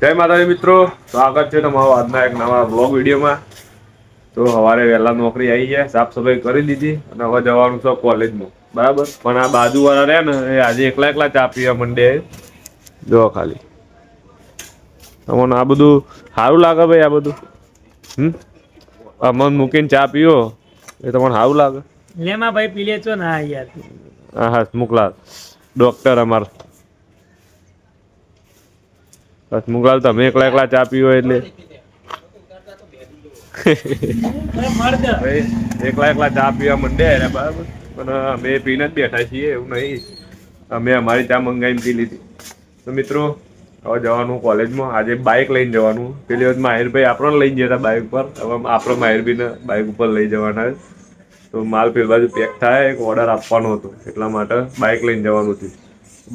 જય માતાજી મિત્રો. સ્વાગત છે તમારો આજના એક નવા બ્લોગ વિડીયોમાં. તો સવારે વહેલા નોકરી આવી જાય સાફ સફાઈ કરી દીધી અને હવે જવાનું છે કોલેજમાં. બરાબર? પણ આ બાજુવાળા રહ્યા ને એ આજે એકલા એકલા ચા પીવા મંડે જો ખાલી. તમને આ બધું સારું લાગે ભાઈ આ બધું? હમ? આ મન મૂકીને ચા પીવો એ તમને સારું લાગે. લેમાં ભાઈ પી લેજો છો ના યાર. હા હા મોકલા ડોક્ટર અમાર. બસ મુકલાલ તમે એકલા એકલા ચા પીવો એટલે. એકલા એકલા ચા પીવા મંડે એટલે બરાબર પણ અમે પીને જ બેઠા છીએ, એવું નહીં. અમે અમારી ચા મંગાવીને પી લીધી. તો મિત્રો, હવે જવાનું કોલેજમાં. આજે બાઇક લઈને જવાનું. પેલી વખત માહિરભાઈ આપણને લઈને જતા બાઈક બાઇક પર. હવે આપણો માહિરભાઈને બાઇક ઉપર લઈ જવાના તો માલ પેલી બાજુ પેક થાય, એક ઓર્ડર આપવાનો હતો. એટલા માટે બાઇક લઈને જવાનું હતું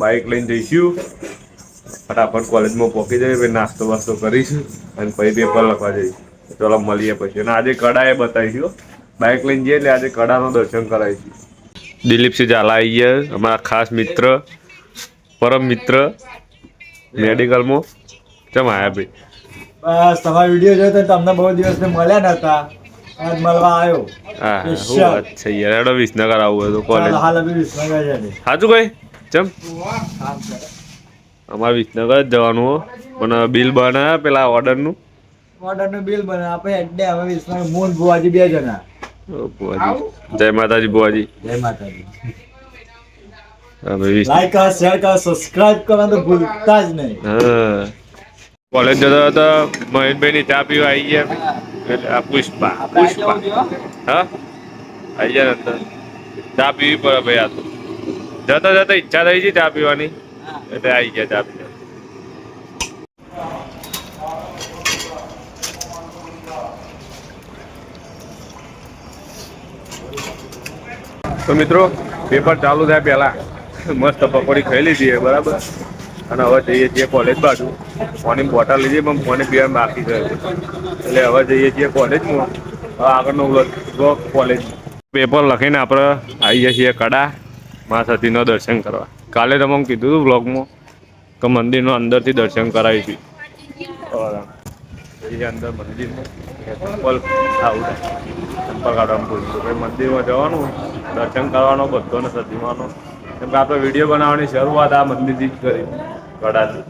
બાઇક લઈને જઈશું. ફટાફટ કોલેજમાં પહોંચી જઈએ પછી નાસ્તો વાસ્તો કરીશું અને પછી પેપર લખવા જઈશું. ચલો મળીએ પછી. અને આજે કડાએ બતાવીશું બાઇક લઈને જઈએ એટલે આજે કડાનો દર્શન કરાવીશું. દિલીપસિંહ ઝાલા આવી ગયા અમારા ખાસ મિત્ર પરમ મિત્ર મેડિકલમાં. ચમ આયા ભાઈ? બસ તમારા વીડિયો જોયો તો તમને બહુ દિવસ મળ્યા નતા. આજ મળવા આવ્યો. હા હા શું વાત છે યાર. વિસનગર આવવું હતું કોલેજ હાલ અભી વિસનગર છે. સાચું કઈ? ચમ? અમારે વિસનગર જવાનું હો. પણ બિલ બનાવ્યા પેલા ઓર્ડરનું? ઓર્ડરનું બિલ બને આપણે એટલે હવે વિસનગર મૂન ભુવાજી બે જણા. ભુવાજી. જય માતાજી ભુવાજી. જય માતાજી. લાઈક કરો શેર કરો સબસ્ક્રાઇબ કરવાનું ભૂલતા જ નહીં. હા. કોલેજ જતા હતો મહેશભાઈ ની ચા પીવા આવી ગયા પુષ્પા પુષ્પા. હા. આવી ગયા ચા પીવી પડે ભાઈ આ તો. જતા જતા ઈચ્છા થઈ છે ચા પીવાની. એટલે આવી ગયા તો મિત્રો પેપર ચાલુ થાય પહેલા. મસ્ત પકોડી ખાઈ લીધી બરાબર? અને હવે જઈએ છીએ કોલેજ બાજુ. ફોની બોટલ લીધી, પણ ફોને પીવાનું બાકી છે. એટલે હવે જઈએ છીએ કોલેજમાં હવે આગળનો બ્લોક કોલેજ પેપર લખીને આપણે આવીએ છીએ કડા. મા સતીનો દર્શન કરવા. કાલે તમે કીધું હતું બ્લોગમાં કે મંદિરનો અંદરથી દર્શન કરાવીશું. એ અંદર મંદિરમાં ચંપલ આવું ચંપલ કાઢવાનું પૂછ્યું ભાઈ મંદિરમાં જવાનું, દર્શન કરવાનો બધોને સતીમાનો કેમ કે આપણે વીડિયો બનાવવાની શરૂઆત આ મંદિરથી જ કરી કડાથી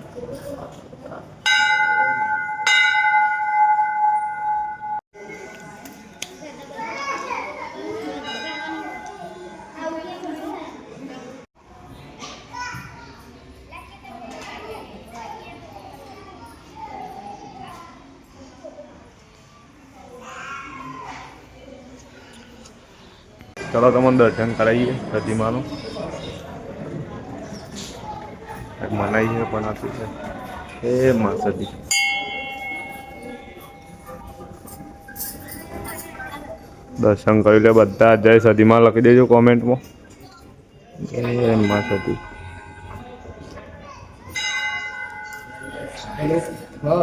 ચલો તમને દર્શન કરાવીએ પ્રતિમાનું. મનાઈ છે, પણ આપ્યું છે. એ માસદી દર્શન કરી લે બધા. જય સતીમાં લખી દેજો કોમેન્ટમાં. જય માં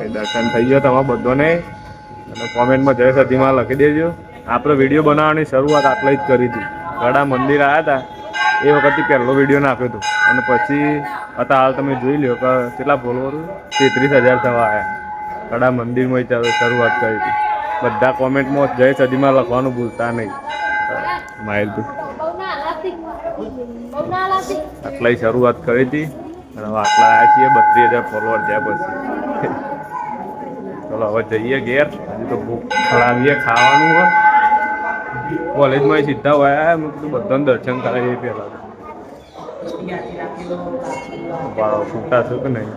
એ દર્શન થઈ ગયો તમારા બધાને. અને કોમેન્ટમાં જય સતીમાં લખી દેજો. આપણે વીડિયો બનાવવાની શરૂઆત આટલે જ કરી હતી. ગડા મંદિર આવ્યા હતા એ વખતથી પહેલો વીડિયો નાખ્યો હતો. અને પછી અત્યારે હાલ તમે જોઈ લો કે કેટલા ફોલોવર તેત્રીસ હજાર થવા આવ્યા ગડા મંદિરમાં શરૂઆત કરી હતી. બધા કોમેન્ટમાં જય સદીમાં લખવાનું ભૂલતા નહીં. માહિલભાઈ આટલાય શરૂઆત કરી હતી. અને આટલા આવ્યા છીએ, બત્રીસ હજાર ફોલોવર થયા પછી. ચલો, હવે જઈએ ઘેર. હજી તો ભૂખ ખડાવીએ, ખાવાનું હોય કોલેજમાં સીધા હોય મેં કીધું બધાને દર્શન કરાવીએ પહેલાં બાળો છૂટા છો કે નહીં?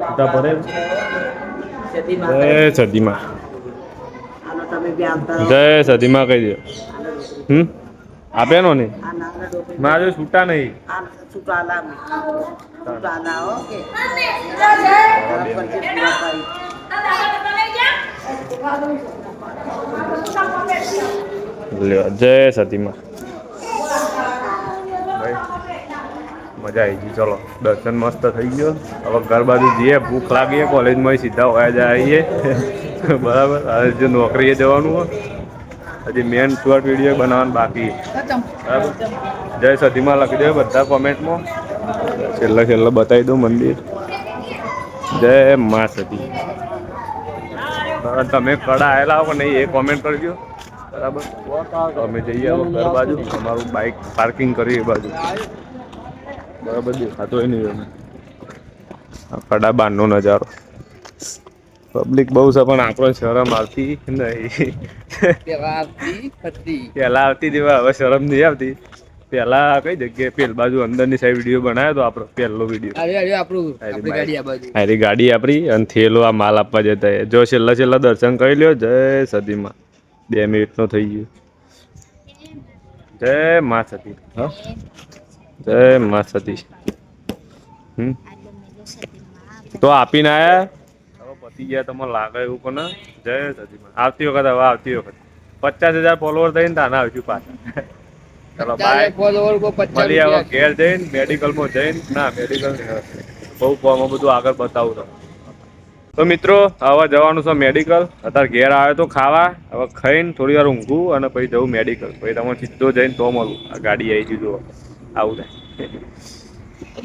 છૂટા જય સદીમાં જય સદીમાં કહી દો હમ? આપ્યાનો ને મારે છૂટા નહીં. લ્યો જય સતીમાં. મજા આવી ગઈ ચલો. દર્શન મસ્ત થઈ ગયો. હવે ઘર બાજુ જઈએ ભૂખ લાગીએ કોલેજમાં સીધા હોય આવીએ. બરાબર હવે જો નોકરીએ જવાનું હોય હજી મેન શોર્ટ વીડિયો બનાવવાનું બાકી. બરાબર? જય સતીમાં લખી દે બધા કોમેન્ટમાં. છેલ્લે છેલ્લે બતાવી દઉં મંદિર. જય મા સતી. તમે કડા આવેલા હો કે નહીં એ કોમેન્ટ કરજો. બરાબર? અમે જઈએ હવે ઘર બાજુ. અમારું બાઇક પાર્કિંગ કરીએ એ બાજુ. બરાબર દેખાતો હોય નહીં અમે. આ કડા બારનો નજારો. પબ્લિક બહુ છે પણ આપણો શરમ આવતી નહીં. પેલા આવતી જેવા હવે શરમ નહીં આવતી. પહેલા કઈ જગ્યાએ પેલ બાજુ અંદરની સાઈડ વીડિયો બનાવ્યો તો આપણો પહેલો વીડિયો અરે અરે આપણું આપણી ગાડી આ બાજુ. અરે ગાડી આપણી અને થેલો આ માલ આપવા જતા. જો છેલ્લા છેલ્લા દર્શન કરી લ્યો. જય સદીમાં બે મિનિટનો થઈ ગયો. જય મા સતી. હા? જય મા સતી. હમ? તો આપીને આયા? હવે પતી ગયા તમને લાગે એવું કોને જય સતીમાં. આવતી વખત હવે આવતી વખત. પચાસ હજાર ફોલોવર થઈને તાના આવશું પાછા. ચલો બાય મળી આવો ઘેર જઈને મેડિકલમાં જઈને. ના મેડિકલ બહુ કોમાં બધું આગળ બતાવું તો. તો મિત્રો હવે જવાનું છે મેડિકલ અત્યારે ઘેર આવ્યો તો ખાવા. હવે ખાઈને થોડી વાર ઊંઘું અને પછી જવું મેડિકલ પછી તમે સીધો જઈને તો મળું. આ ગાડી આવી જુઓ. આવું થાય.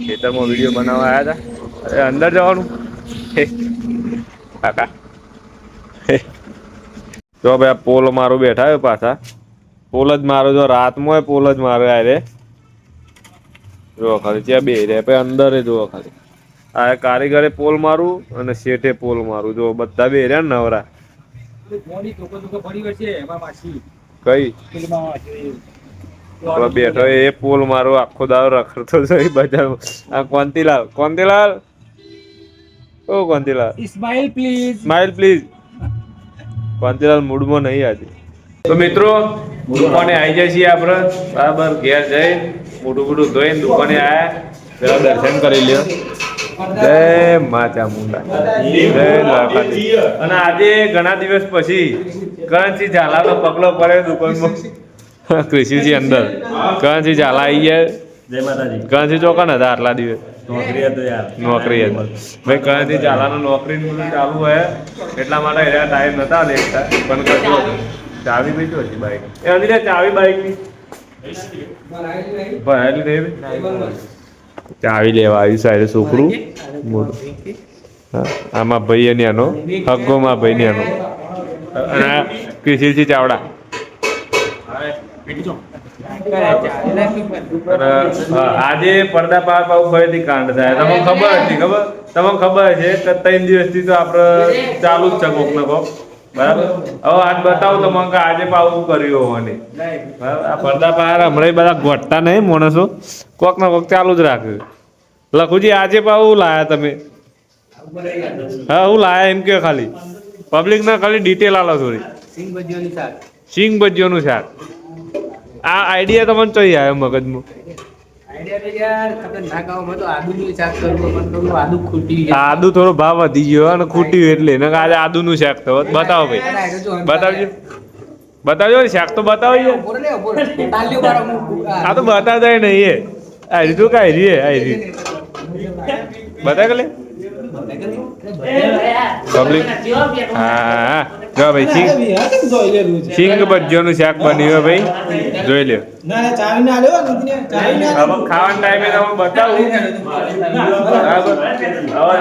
ખેતરમાં વીડિયો બનાવવા આવ્યા હતા. અરે અંદર જવાનું. કાકા. જો ભાઈ આ પોલ મારો બેઠા પાછા. પોલ જ મારો જો રાતમાં પોલ જ મારો આ રે. જો ખાલી ત્યાં બે રે. પછી અંદર જુઓ ખાલી. આ કારીગરે પોલ મારું અને શેઠે પોલ મારું. જો બધા બે રહ્યા નવરા. કઈ? બેઠો એ પોલ મારો આખો દાવ રખડતો છે બજારમાં. આ કોંતીલાલ. કોંતીલાલ? ઓ Kontilal. Smile please smile please Kontilal મૂડમાં નહીં આજે. તો મિત્રો દુકાને આવી જાય છીએ આપણે. બરાબર ઘેર જઈ મોટું મોટું ધોઈને દુકાને આવ્યા પેલા દર્શન કરી લ્યો. જય મા ચામુંડા જય દ્વારકાધીશ. અને આજે ઘણા દિવસ પછી કરણસિંહ ઝાલાનો પગલો પડ્યો દુકાનમાં. કૃષિજી અંદર. કરણસિંહ ઝાલા આવી ગયા. કરણસિંહ ચોકન હતા આટલા દિવસ. નોકરી હતો યાર. નોકરી હતી. ભાઈ કરણસિંહ ઝાલાનો નોકરી ચાલુ હોય. એટલા માટે ટાઈમ નતા દેખતા પણ કશું હતું. ચાવી ભાઈ તો હતી બાઈક. એ અંદર ચાવી બાઈકની. ભરાયેલી નહીં ભાઈ? ચાવી લેવા આવી સાઈડ છોકરું આમાં ભાઈ અને આનો હગ્ગોમાં ભાઈ ને આનો અને ચાવડા આજે પડદા પાર પાઉ ફરીથી કાંડ થાય. તમને ખબર હતી ખબર? તમને ખબર છે કે ત્રણ દિવસથી તો આપણે ચાલુ જ છે કોક ને કોક. બરાબર? હવે આજ બતાવું તો મને આજે પાવું કર્યું હોવાની બરાબર? આ પડદા પાર હમણાં બધા ગોઠતા નહીં માણસો. કોક ને કોક ચાલુ જ રાખ્યું લખુજી આજે પાવું લાયા તમે? હા હું લાયા એમ કે ખાલી. પબ્લિક ના ખાલી ડિટેલ આલો થોડી. સિંગ સિંગ શાક. આ આઈડિયા તમને ચઈ આવ્યો મગજમાં. આદુ થોડો ભાવ વધી ગયો અને ખૂટ્યું એટલે આજે આદુ નું શાક તો બતાવો ભાઈ. બતાવજો. બતાવજો ને શાક તો બતાવજો. આ તો બતાવતા નહીં એ. આ રીતું કાંઈ રીએ આ રીતે. બતા લે. પબ્લિક હા જો ભાઈ સિંગ સિંગ ભજીયાનું શાક બન્યું હે ભાઈ જોઈ લ્યો ખાવાના ટાઈમે તમે બતાવું આવા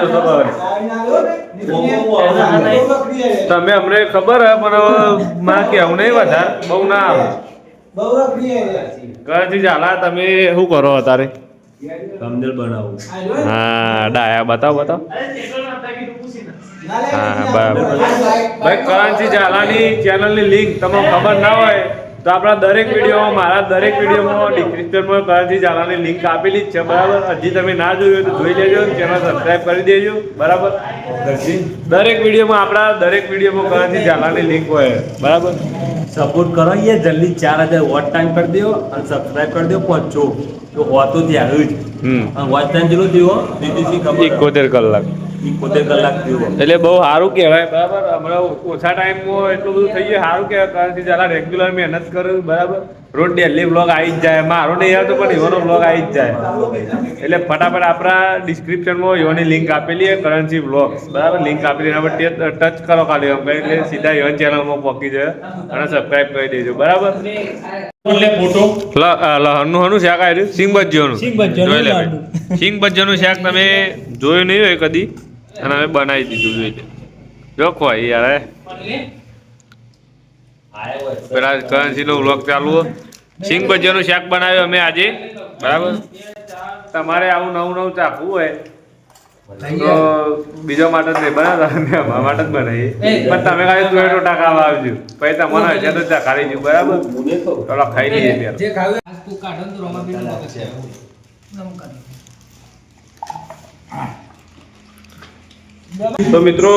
તમે અમને ખબર હે પણ માં કેવું નહીં વધારે બહુ ના આવે કયાથી ચાલા તમે શું કરો અત્યારે thumbnail બનાવું. હા ડાયા બતાવો બતાવો. હા બરાબર. ભાઈ કરણજી ઝાલાની ચેનલની લિંક તમને ખબર ના હોય તો આપણા દરેક વિડીયોમાં મારા દરેક વિડીયોમાં ડિસ્ક્રિપ્શનમાં કરણસિંહ ઝાલાની લિંક આપેલી જ છે બરાબર? હજી તમે ના જોયું હોય તો જોઈ લેજો ચેનલ સબસ્ક્રાઈબ કરી દેજો બરાબર? દરેક વિડીયોમાં આપણા દરેક વિડીયોમાં કરણસિંહ ઝાલાની લિંક હોય બરાબર? સપોર્ટ કરો એ જલ્દી ચાર હજાર વોટ ટાઈમ કરી દો અને સબસ્ક્રાઈબ કરી દો પહોંચો. તો હોતું ત્યાં જ. હમ. અને વોચ ટાઈમ જેટલું થયો ખબર એકોતેર કલાક. એટલે બહુ સારું કહેવાય, બરાબર. હમણાં ઓછા ટાઈમમાં એટલું બધું થઈ ગયું, સારું કહેવાય. કારણ કે જરા રેગ્યુલર મહેનત કરું બરાબર. રોજ ડેલી બ્લોગ આવી જ જાય. મારો નહીં આવતો પણ એવાનો બ્લોગ આવી જ જાય. એટલે ફટાફટ આપણા ડિસ્ક્રિપ્શનમાં એવાની લિંક આપેલી છે કરન્સી બ્લોગ્સ બરાબર? લિંક આપેલી એના પર ટચ કરો ખાલી એમ કઈ એટલે સીધા એવન ચેનલમાં પહોંચી જાય અને સબસ્ક્રાઇબ કરી દેજો. બરાબર? હનુ હનું શાક આવ્યું સિંગ ભજીયાનું જોઈ લે. સિંગ ભજીયાનું શાક તમે જોયું નહીં હોય કદી? અને અમે બનાવી દીધું જોઈ લે. જો ખોઈ યાર. પેલા કરન્સી નો વ્લોગ ચાલુ. સિંગ ભજીયાનું શાક બનાવ્યું અમે આજે. બરાબર? તમારે આવું નવું નવું ચાખવું હોય તો બીજો માટે જ બનાવતા માટે જ બનાવીએ. પણ તમે ખાલી તુવેર ટોટા ખાવા આવજો. પછી તમારા હજાર તો ચાખાડી દઉં બરાબર? ચાલો ખાઈ લઈએ ત્યારે જે તું મિત્રો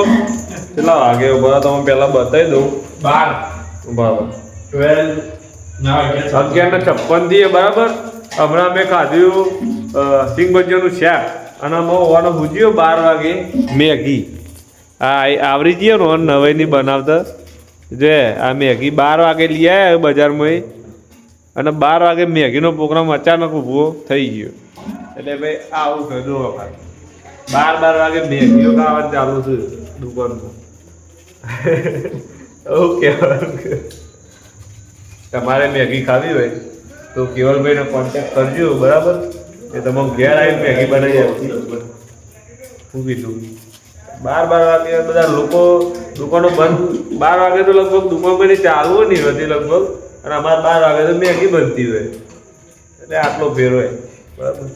કેટલા વાગે ઊભા તમે પહેલા બતાવી દઉં. બાર. બરાબર અગિયાર ને છપ્પનથી બરાબર. હમણાં મેં ખાધ્યું સિંગ ભજીયાનું શાક. અને અમે ઓવાનો ભૂજ્યો બાર વાગે મેગી. આ આવરી ગયો ને, ઓન નવાઈની બનાવતા. જે, આ મેગી બાર વાગે લઈ આવ્યા બજારમાં અને બાર વાગે મેગીનો પ્રોગ્રામ અચાનક ઊભો થઈ ગયો. એટલે ભાઈ, આવું થયું વખત બાર બાર વાગે મેગીઓ ખાવા ચાલુ થયું દુકાનમાં ઓકે તમારે મેગી ખાવી હોય તો કેવલભાઈનો કોન્ટેક્ટ કરજો, બરાબર? એ તમે ઘેર આવીને મેગી બનાવી આપી. શું કીધું, બાર બાર વાગે બધા લોકો, દુકાનો બંધ. બાર વાગે તો લગભગ દુકાન બની ચાલુ નહીં હોતી લગભગ. અને અમારે બાર વાગે તો મેગી બનતી હોય. એટલે આટલો ફેર હોય. બરાબર?